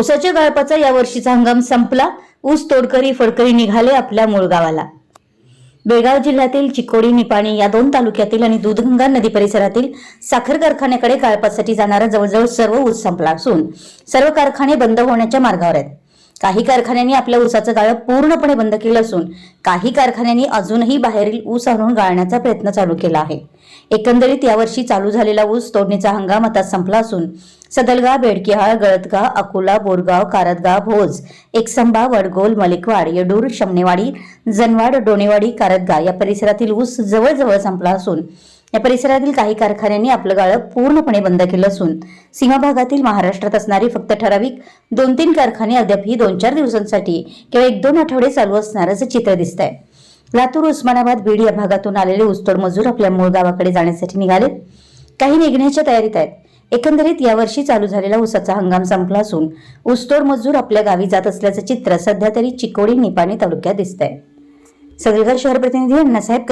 ऊसाच्या गाळपाचा या वर्षीचा हंगाम संपला. ऊस तोडकरी फडकरी निघाले आपल्या मूळ गावाला. बेळगाव जिल्ह्यातील चिकोडी निपाणी या दोन तालुक्यातील आणि दूधगंगा नदी परिसरातील साखर कारखान्याकडे गाळपासाठी जाणारा जवळजवळ सर्व ऊस संपला असून सर्व कारखाने बंद होण्याच्या मार्गावर आहेत. काही कारखान्यांनी आपल्या ऊसाचं गाळं पूर्णपणे बंद केलं असून काही कारखान्यांनी अजूनही बाहेरील ऊस आणून गाळण्याचा प्रयत्न चालू केला आहे. एकंदरीत यावर्षी चालू झालेला ऊस तोडणीचा हंगाम आता संपला असून सदलगा बेडकिहाळ गळतगाव अकोला बोरगाव कारदगाव भोज एकसंबा वडगोल मलिकवाड येडूर शमनेवाडी जनवाड डोणेवाडी कारदगा या परिसरातील ऊस जवळजवळ संपला असून या परिसरातील काही कारखान्यांनी आपलं गाळप पूर्णपणे बंद केलं असून सीमा भागातील महाराष्ट्रात असणारी फक्त ठराविक दोन तीन कारखाने अद्यापही दोन चार दिवसांसाठी किंवा एक दोन आठवडे चालू असणारच चित्र दिसत आहे लातूर उस्मानाबाद बीड या भागातून आलेले ऊसतोड मजूर आपल्या मूळ गावाकडे जाण्यासाठी निघालेत. काही निघण्याच्या तयारीत आहेत. एकंदरीत यावर्षी चालू झालेला ऊसाचा हंगाम संपला असून ऊसतोड मजूर आपल्या गावी जात असल्याचं चित्र सध्या तरी चिकोडी निपाणी तालुक्यात दिसत आहे सगळीकडे शहर प्रतिनिधी अण्णासाहेब